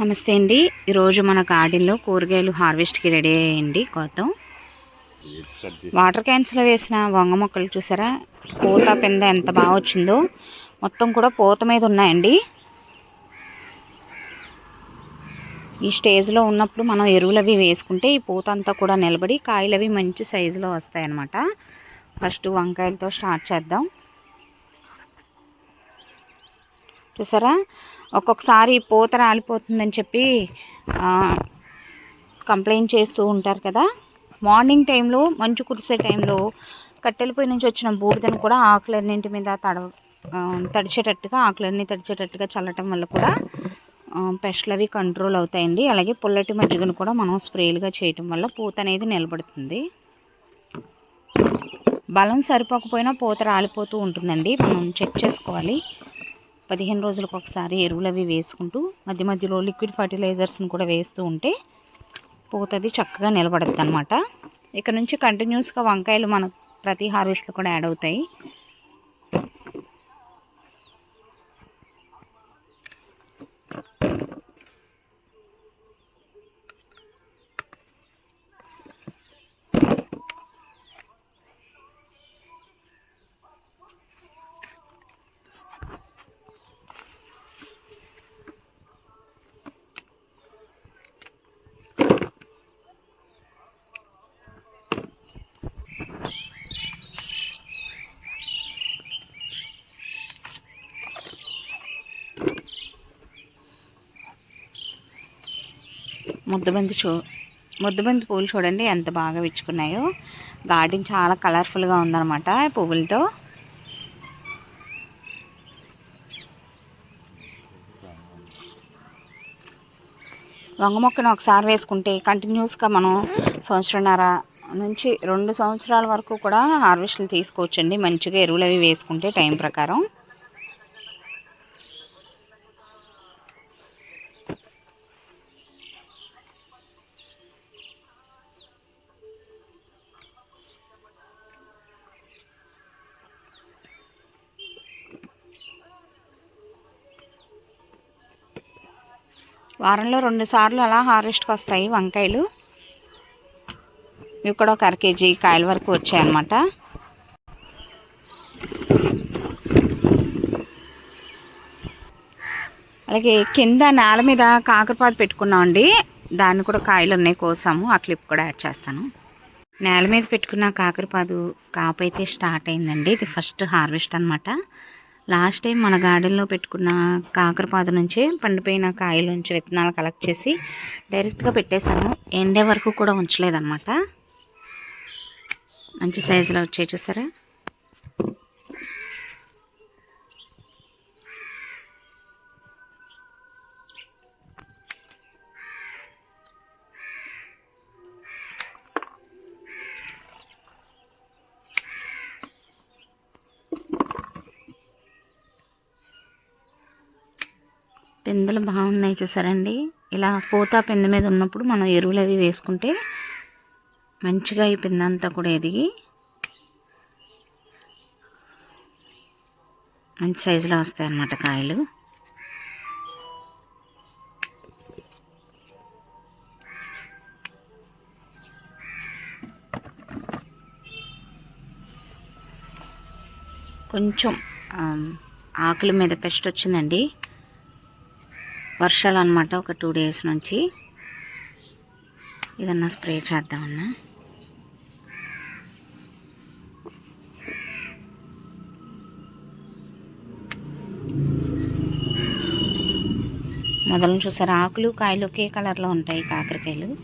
నమస్తే అండి. ఈరోజు మన గార్డెన్లో కూరగాయలు హార్వెస్ట్కి రెడీ అయ్యండి కోతం వాటర్ క్యాన్స్లో వేసిన వంగ మొక్కలు చూసారా? పూత పింద ఎంత బాగా వచ్చిందో మొత్తం కూడా పూత మీద ఉన్నాయండి. ఈ స్టేజ్లో ఉన్నప్పుడు మనం ఎరువులు అవి వేసుకుంటే ఈ పూత అంతా కూడా నిలబడి కాయలు అవి మంచి సైజులో వస్తాయన్నమాట. ఫస్ట్ వంకాయలతో స్టార్ట్ చేద్దాం. చూసారా? ఒక్కొక్కసారి పూత రాలిపోతుందని చెప్పి కంప్లైంట్ చేస్తూ ఉంటారు కదా. మార్నింగ్ టైంలో మంచు కురిసే టైంలో కట్టెలపై నుంచి వచ్చిన బూడిదను కూడా ఆకులన్నింటి మీద తడ తడిచేటట్టుగా ఆకులన్నీ తడిచేటట్టుగా చల్లటం వల్ల కూడా పెస్ట్లు అవి కంట్రోల్ అవుతాయండి. అలాగే పుల్లటి మజ్జిగను కూడా మనం స్ప్రేలుగా చేయటం వల్ల పూత అనేది నిలబడుతుంది. బలం సరిపోకపోయినా పూత రాలిపోతూ ఉంటుందండి. మనం చెక్ చేసుకోవాలి. పదిహేను రోజులకు ఒకసారి ఎరువులు అవి వేసుకుంటూ మధ్య మధ్యలో లిక్విడ్ ఫర్టిలైజర్స్ని కూడా వేస్తూ ఉంటే పోతుంది చక్కగా నిలబడుతుంది అనమాట ఇక్కడ నుంచి కంటిన్యూస్గా వంకాయలు మన ప్రతి హార్వెస్ట్లో కూడా యాడ్ అవుతాయి. ముద్దబంతి చూ ముద్దబంతి పువ్వులు చూడండి ఎంత బాగా విచ్చుకున్నాయో. గార్డెన్ చాలా కలర్ఫుల్గా ఉందన్నమాట పువ్వులతో. వంగ మొక్కను ఒకసారి వేసుకుంటే కంటిన్యూస్గా మనం సంవత్సరంన్నర నుంచి రెండు సంవత్సరాల వరకు కూడా హార్వెస్ట్లు తీసుకోవచ్చండి. మంచిగా ఎరువులు అవి వేసుకుంటే టైం ప్రకారం. వారంలో రెండు సార్లు అలా హార్వెస్ట్కి వస్తాయి వంకాయలు. ఇవి కూడా ఒక అర కేజీ కాయల వరకు వచ్చాయన్నమాట అలాగే కింద నేల మీద కాకరపాదు పెట్టుకున్నామండి దాన్ని కూడా కాయలు ఉన్నాయి కోసాము. ఆ క్లిప్ కూడా యాడ్ చేస్తాను. నేల మీద పెట్టుకున్న కాకరపాదు కాపు అయితే స్టార్ట్ అయిందండి. ఇది ఫస్ట్ హార్వెస్ట్ అనమాట లాస్ట్ టైం మన గార్డెన్లో పెట్టుకున్న కాకరపాదు నుంచి పండిపోయిన కాయల నుంచి విత్తనాలు కలెక్ట్ చేసి డైరెక్ట్గా పెట్టేశాను ఎండే వరకు కూడా ఉంచలేదన్నమాట. మంచి సైజులో వచ్చాయి చూసారా? పిందెలు బాగున్నాయి చూసారండి. ఇలా పూత పిందె మీద ఉన్నప్పుడు మనం ఎరువులు అవి వేసుకుంటే మంచిగా ఈ పిందె అంతా కూడా ఎదిగి మంచి సైజులో వస్తాయి అన్నమాట కాయలు. కొంచెం ఆకుల మీద పెస్ట్ వచ్చిందండి. వర్షాలు అనమాట ఒక టూ డేస్ నుంచి. ఏదన్నా స్ప్రే చేద్దామన్నా. మొదలు చూసారు? ఆకులు కాయలు ఒకే కలర్లో ఉంటాయి కాకరకాయలు.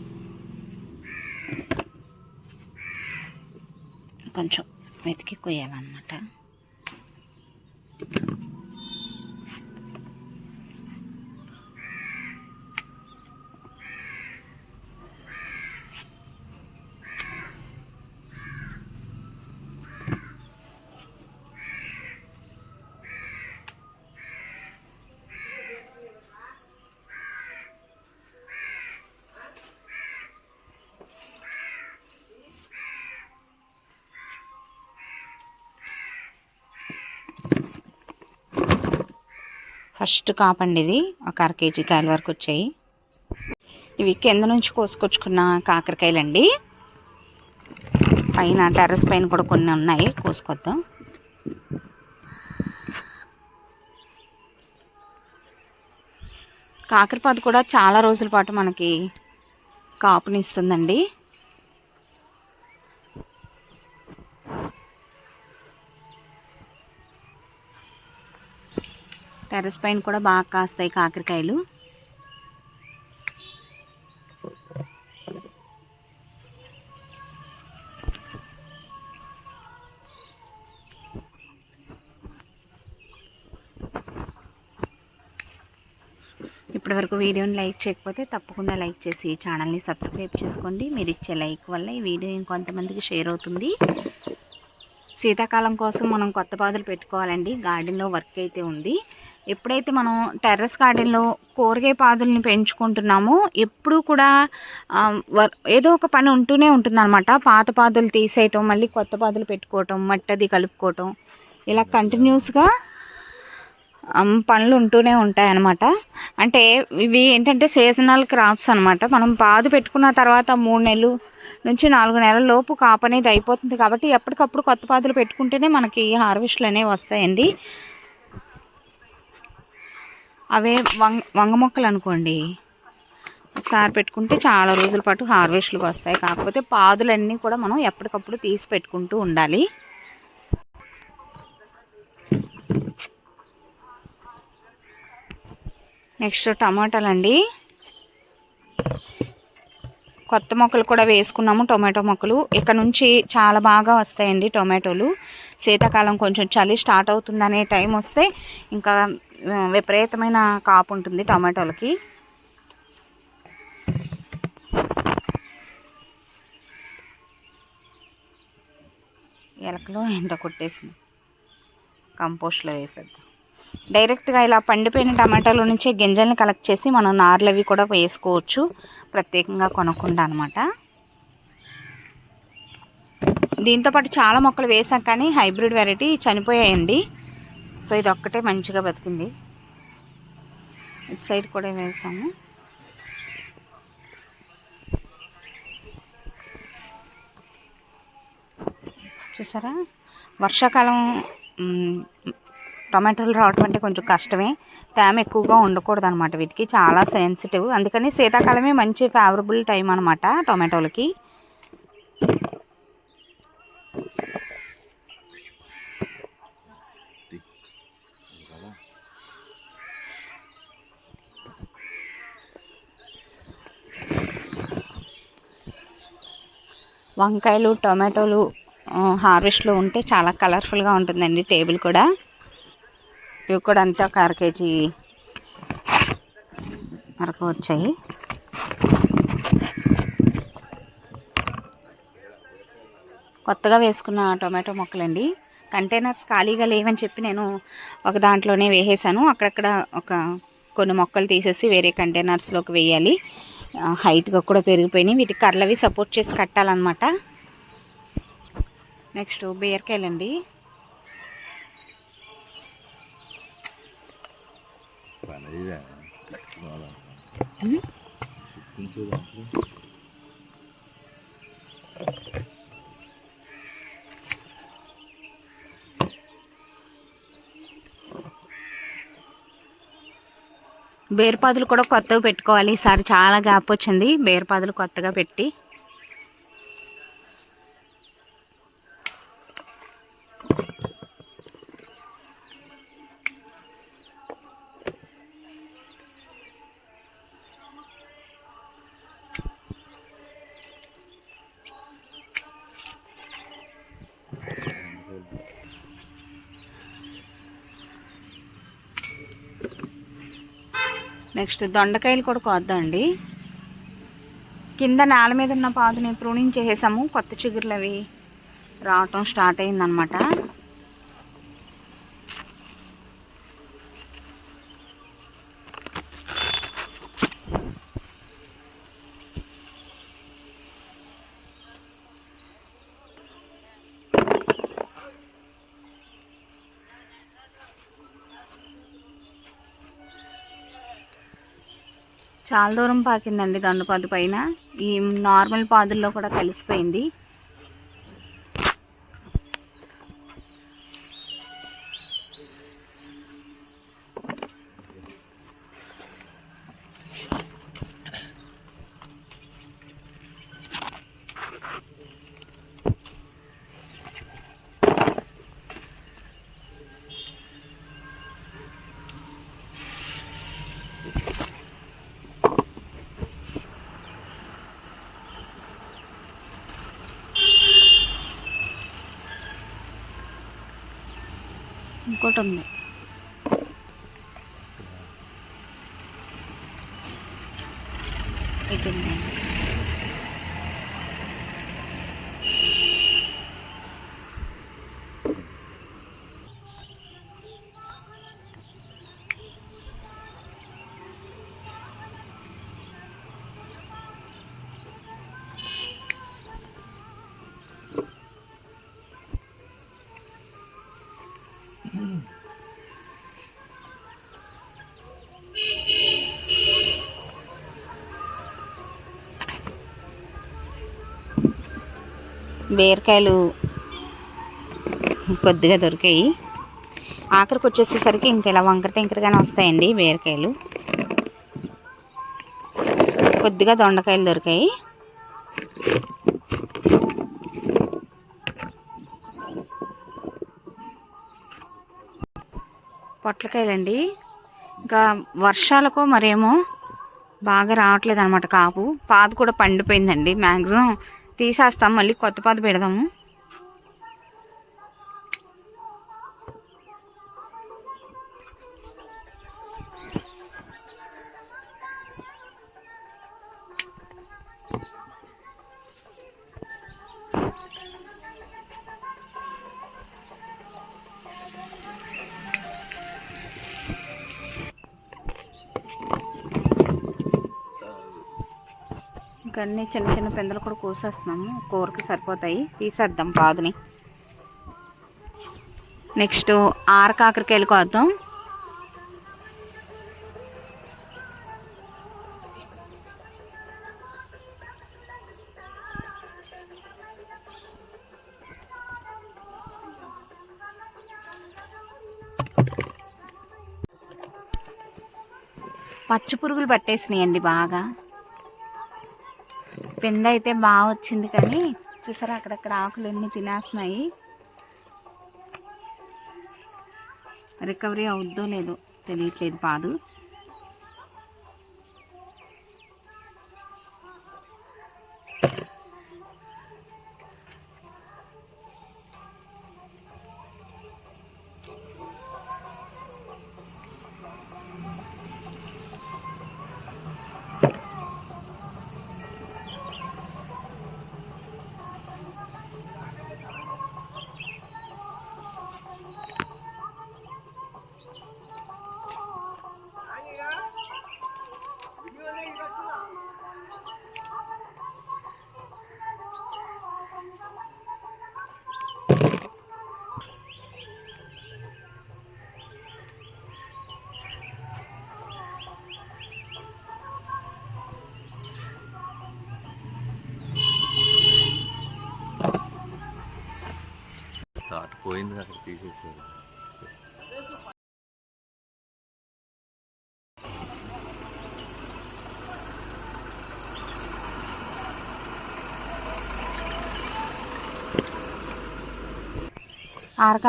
కొంచెం వెతికి కొయ్యాలన్నమాట. ఫస్ట్ కాపండి ఇది. ఒక అర కేజీ కాయల వరకు వచ్చాయి. ఇవి కింద నుంచి కోసుకొచ్చుకున్న కాకరకాయలండి. పైన టెర్రస్ పైన కూడా కొన్ని ఉన్నాయి. కోసుకొద్దాం. కాకరపాదు కూడా చాలా రోజుల పాటు మనకి కాపునిస్తుందండి టెర్రస్ పైన కూడా బాగా కాస్తాయి కాకరకాయలు. ఇప్పటివరకు వీడియోని లైక్ చేయకపోతే తప్పకుండా లైక్ చేసి ఛానల్ని సబ్స్క్రైబ్ చేసుకోండి. మీరు ఇచ్చే లైక్ వల్ల ఈ వీడియో ఇంకొంతమందికి షేర్ అవుతుంది. శీతాకాలం కోసం మనం కొత్త పాదులు పెట్టుకోవాలండి. గార్డెన్లో వర్క్ అయితే ఉంది. ఎప్పుడైతే మనం టెర్రస్ గార్డెన్లో కూరగాయ పాదుల్ని పెంచుకుంటున్నామో ఎప్పుడూ కూడా ఏదో ఒక పని ఉంటూనే ఉంటుందన్నమాట. పాత పాదులు తీసేయటం మళ్ళీ కొత్త పాదులు పెట్టుకోవటం మట్టి అది కలుపుకోవటం. ఇలా కంటిన్యూస్గా పనులు ఉంటూనే ఉంటాయి అన్నమాట అంటే ఇవి ఏంటంటే సీజనల్ క్రాప్స్ అనమాట మనం పాదు పెట్టుకున్న తర్వాత మూడు నెలలు నుంచి నాలుగు నెలల లోపు కాపు అనేది అయిపోతుంది కాబట్టి ఎప్పటికప్పుడు కొత్త పాదులు పెట్టుకుంటేనే మనకి హార్వెస్ట్లు అనేవి వస్తాయండి. అవే వంగ వంగ మొక్కలు అనుకోండి. ఒకసారి పెట్టుకుంటే చాలా రోజుల పాటు హార్వెస్ట్లకు వస్తాయి. కాకపోతే పాదులన్నీ కూడా మనం ఎప్పటికప్పుడు తీసి పెట్టుకుంటూ ఉండాలి. నెక్స్ట్ టమాటాలు అండి కొత్త మొక్కలు కూడా వేసుకున్నాము టొమాటో మొక్కలు. ఇక్కడ నుంచి చాలా బాగా వస్తాయండి టొమాటోలు. శీతాకాలం కొంచెం చలి స్టార్ట్ అవుతుందనే టైం వస్తే ఇంకా విపరీతమైన కాపు ఉంటుంది టమాటోలకి. ఎలకలో ఎండ కొట్టేసింది. కంపోస్ట్లో వేసేద్దాం. డైరెక్ట్గా ఇలా పండిపోయిన టమాటాల నుంచే గింజల్ని కలెక్ట్ చేసి మనం నార్లు అవి కూడా వేసుకోవచ్చు. ప్రత్యేకంగా కొనకుండా అనమాట దీంతోపాటు చాలా మొక్కలు వేసాం కానీ హైబ్రిడ్ వెరైటీ చనిపోయాయండి. సో ఇది ఒక్కటే మంచిగా బతికింది. ఇటు సైడ్ కూడా వేసాము. చూసారా? వర్షాకాలం టొమాటోలు రావటం అంటే కొంచెం కష్టమే. తేమ ఎక్కువగా ఉండకూడదు అనమాట వీటికి. చాలా సెన్సిటివ్. అందుకని శీతాకాలమే మంచి ఫేవరబుల్ టైం అనమాట టొమాటోలకి. వంకాయలు టొమాటోలు హార్వెస్ట్లో ఉంటే చాలా కలర్ఫుల్గా ఉంటుందండి టేబుల్ కూడా. ఇవి కూడా అంతా ఒక అర కేజీ వరకు వచ్చాయి. కొత్తగా వేసుకున్న టొమాటో మొక్కలండి. కంటైనర్స్ ఖాళీగా లేవని చెప్పి నేను ఒక దాంట్లోనే వేసేసాను. అక్కడక్కడ ఒక కొన్ని మొక్కలు తీసేసి వేరే కంటైనర్స్లోకి వేయాలి. హైట్గా కూడా పెరిగిపోయినాయి. వీటికి కర్రలవి సపోర్ట్ చేసి కట్టాలన్నమాట. నెక్స్ట్ బీరకాయలండి పనిగా బేర్పాదులు కూడా కొత్తగా పెట్టుకోవాలి. ఈసారి చాలా గ్యాప్ వచ్చింది. బేర్పాదులు కొత్తగా పెట్టి నెక్స్ట్ దొండకాయలు కూడా కోద్దామండి. కింద నేల మీద ఉన్న పాదుని ప్రూనింగ్ చేసేసాము. కొత్త చిగురులు అవి రావటం స్టార్ట్ అయిందనమాట చాలా దూరం పాకిందండి దొండపాదు పైన. ఈ నార్మల్ పాదుల్లో కూడా కలిసిపోయింది. ఇంకోటి ఉంది. బీరకాయలు కొద్దిగా దొరికాయి. ఆఖరికి వచ్చేసేసరికి ఇంక ఇలా వంకర టెంకరగానే వస్తాయండి బీరకాయలు. కొద్దిగా దొండకాయలు దొరికాయి. పొట్లకాయలండి. ఇంకా వర్షాలకో మరేమో బాగా రావట్లేదు అనమాట కాపు. పాదు కూడా పండిపోయిందండి. మ్యాక్సిమం తీసేస్తాం మళ్ళీ కొత్త పాత పెడదాము. ఇంకా అన్ని చిన్న చిన్న పిందెలు కూడా కోసేస్తున్నాము. కూరకి సరిపోతాయి. తీసేద్దాం పాదుని. నెక్స్ట్ ఆర కాకరకాయలు కోద్దాం. పచ్చి పురుగులు పట్టేసినాయండి బాగా. పెంద అయితే బాగా వచ్చింది కానీ చూసారా అక్కడక్కడ ఆకులు ఎన్ని తినేస్తున్నాయి. రికవరీ అవుద్దో లేదో తెలియట్లేదు పాదు.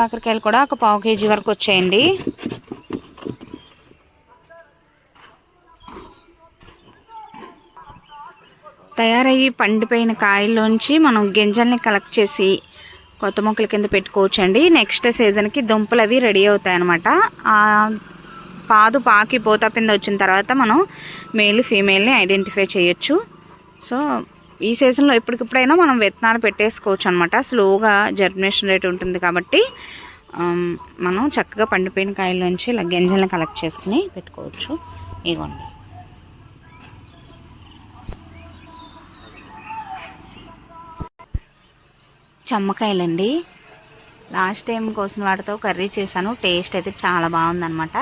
అక్కడ కూడా ఒక పావు కేజీ వరకు వచ్చాయండి. తయారయ్యి పండిపోయిన కాయల్లోంచి మనం గింజల్ని కలెక్ట్ చేసి కొత్త మొక్కల కింద పెట్టుకోవచ్చండి. నెక్స్ట్ సీజన్కి దుంపలు అవి రెడీ అవుతాయి అన్నమాట పాదు పాకి పోతా పింద వచ్చిన తర్వాత మనం మేల్ ఫీమేల్ని ఐడెంటిఫై చేయొచ్చు. సో ఈ సీజన్లో ఇప్పటికిప్పుడైనా మనం విత్తనాలు పెట్టేసుకోవచ్చు అనమాట స్లోగా జర్మినేషన్ రేట్ ఉంటుంది కాబట్టి um, మనం చక్కగా పండిపోయిన కాయల్లోంచి ఇలా గింజలను కలెక్ట్ చేసుకుని పెట్టుకోవచ్చు. ఇవ్వండి చమ్మకాయలండి. లాస్ట్ టైం కోసిన వాటితో కర్రీ చేశాను. టేస్ట్ అయితే చాలా బాగుందనమాట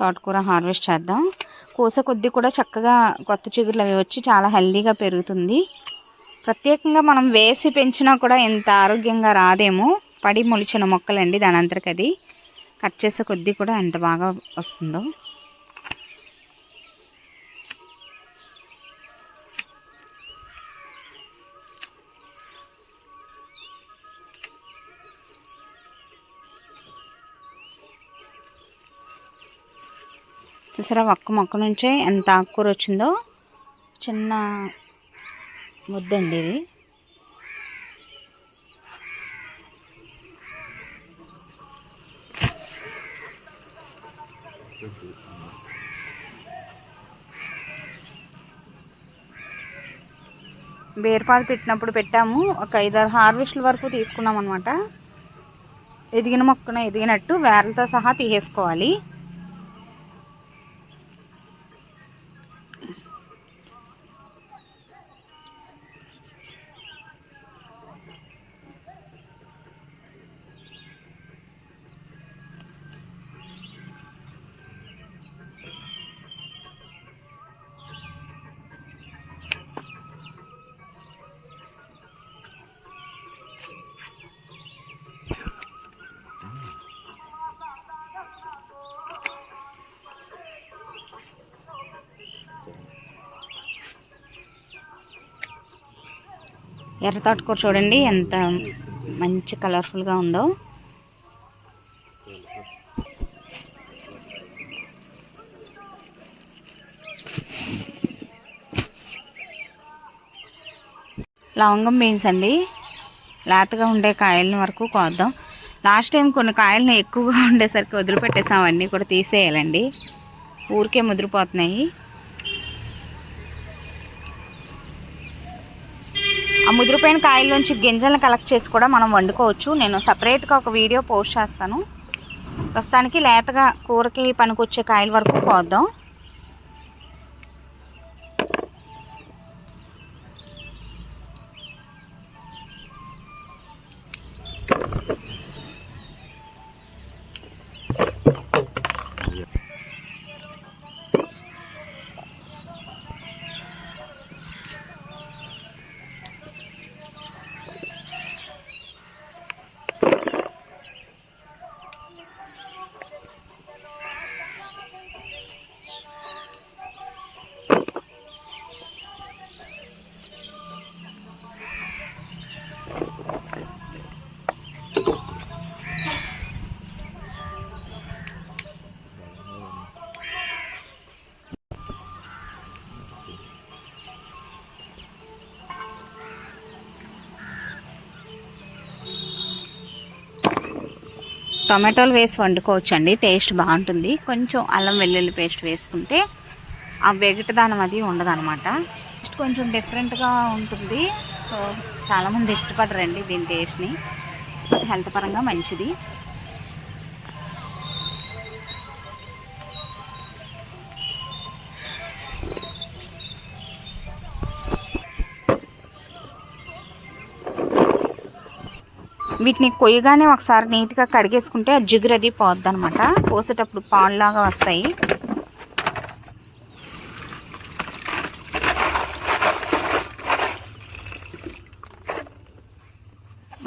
తోటకూర హార్వెస్ట్ చేద్దాం. కోస కొద్దీ కూడా చక్కగా కొత్త చిగురులు అవి వచ్చి చాలా హెల్దీగా పెరుగుతుంది. ప్రత్యేకంగా మనం వేసి పెంచినా కూడా ఎంత ఆరోగ్యంగా రాదేమో. పడి మొలిచిన మొక్కలండి దాని అంతరికి అది కట్ చేసే కొద్దీ కూడా ఎంత బాగా వస్తుందో. చూసారా ఒక్క మొక్క నుంచే ఎంత ఆకుకూర వచ్చిందో? చిన్న ముద్దండి ఇది. బేరపాదు పెట్టినప్పుడు పెట్టాము. ఒక ఐదారు హార్వెస్ట్ల వరకు తీసుకున్నాం అనమాట ఎదిగిన మొక్కన ఎదిగినట్టు వేర్లతో సహా తీసేసుకోవాలి. ఎర్ర తోటకూర చూడండి ఎంత మంచి కలర్ఫుల్గా ఉందో. లవంగం బీన్స్ అండి. లేతగా ఉండే కాయలని వరకు కోద్దాం. లాస్ట్ టైం కొన్ని కాయలని ఎక్కువగా ఉండేసరికి వదిలిపెట్టేసాం అవన్నీ కూడా తీసేయాలండి. ఊరికే ముదిరిపోతున్నాయి. ఆ ముదిరిపోయిన కాయల్లోంచి గింజలను కలెక్ట్ చేసి కూడా మనం వండుకోవచ్చు. నేను సపరేట్గా ఒక వీడియో పోస్ట్ చేస్తాను. ప్రస్తుతానికి లేతగా కూరకి పనికొచ్చే కాయల వరకు కోద్దాం టొమాటోలు వేసి వండుకోవచ్చు అండి టేస్ట్ బాగుంటుంది. కొంచెం అల్లం వెల్లుల్లి పేస్ట్ వేసుకుంటే ఆ వెగటదానం అది ఉండదనమాట కొంచెం డిఫరెంట్గా ఉంటుంది. సో చాలామంది ఇష్టపడరండి దీని టేస్ట్ని హెల్త్ పరంగా మంచిది. వీటిని కొయ్యగానే ఒకసారి నీట్గా కడిగేసుకుంటే ఆ జిగురు అది పోద్ది అనమాట పోసేటప్పుడు పాలులాగా వస్తాయి.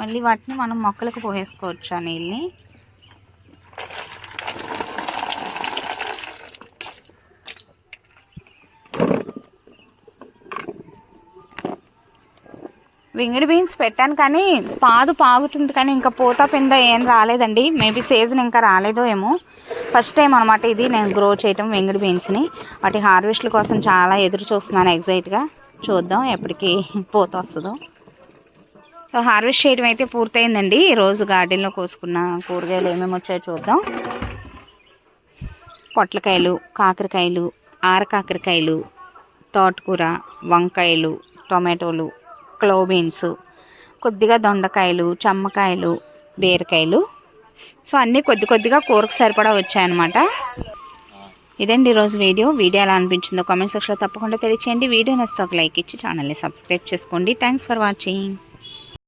మళ్ళీ వాటిని మనం మొక్కలకు పోసేసుకోవచ్చు ఆ నీళ్ళని? వింగిడి బీన్స్ పెట్టాను కానీ పాదు పాగుతుంది కానీ ఇంకా పూత పింద ఏం రాలేదండి. మేబీ సీజన్ ఇంకా రాలేదో ఏమో. ఫస్ట్ టైం అనమాట ఇది నేను గ్రో చేయటం వింగిడి బీన్స్ని. వాటి హార్వెస్ట్ల కోసం చాలా ఎదురు చూస్తున్నాను ఎగ్జైట్గా చూద్దాం ఎప్పటికి పూత వస్తుందో. సో హార్వెస్ట్ చేయడం అయితే పూర్తయిందండి. ఈరోజు గార్డెన్లో కోసుకున్న కూరగాయలు ఏమేమి వచ్చాయో చూద్దాం. పొట్లకాయలు కాకరకాయలు ఆరకాకరకాయలు తోటకూర వంకాయలు టొమాటోలు క్లో బీన్స్ కొద్దిగా దొండకాయలు చమ్మకాయలు బీరకాయలు. సో అన్నీ కొద్ది కొద్దిగా కూరకు సరిపడా వచ్చాయన్నమాట. ఇదండి ఈరోజు వీడియో. వీడియో ఎలా అనిపించిందో కామెంట్ సెక్షన్లో తప్పకుండా తెలియచేయండి. వీడియో నచ్చితే ఒక లైక్ ఇచ్చి ఛానల్ని సబ్స్క్రైబ్ చేసుకోండి. Thanks for watching